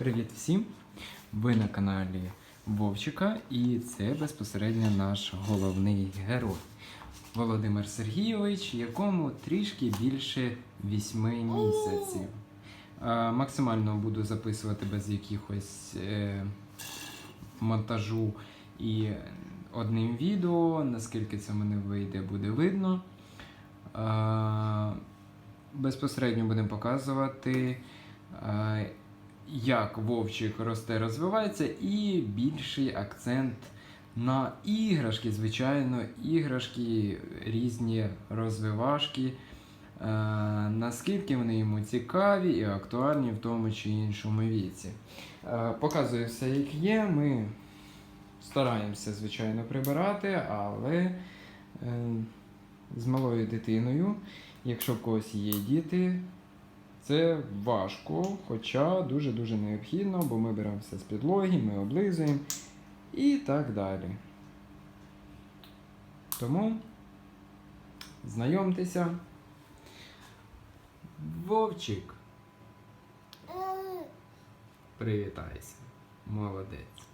Привіт всім! Ви на каналі Вовчика, і це безпосередньо наш головний герой Володимир Сергійович, якому трішки більше 8 місяців. Максимально буду записувати без якихось е, монтажу і одним відео. Наскільки це мене вийде, буде видно. Безпосередньо будемо показувати, е, як вовчик росте, розвивається, і більший акцент на іграшки, звичайно, іграшки, різні розвивашки. е, Наскільки вони йому цікаві і актуальні в тому чи іншому віці. Е, Показую все, як є. Ми стараємося, звичайно, прибирати, але е, з малою дитиною, якщо в когось є діти, це важко, хоча дуже-дуже необхідно, бо ми беремо все з підлоги, ми облизуємо і так далі. Тому знайомтеся. Вовчик. Привітайся. Молодець.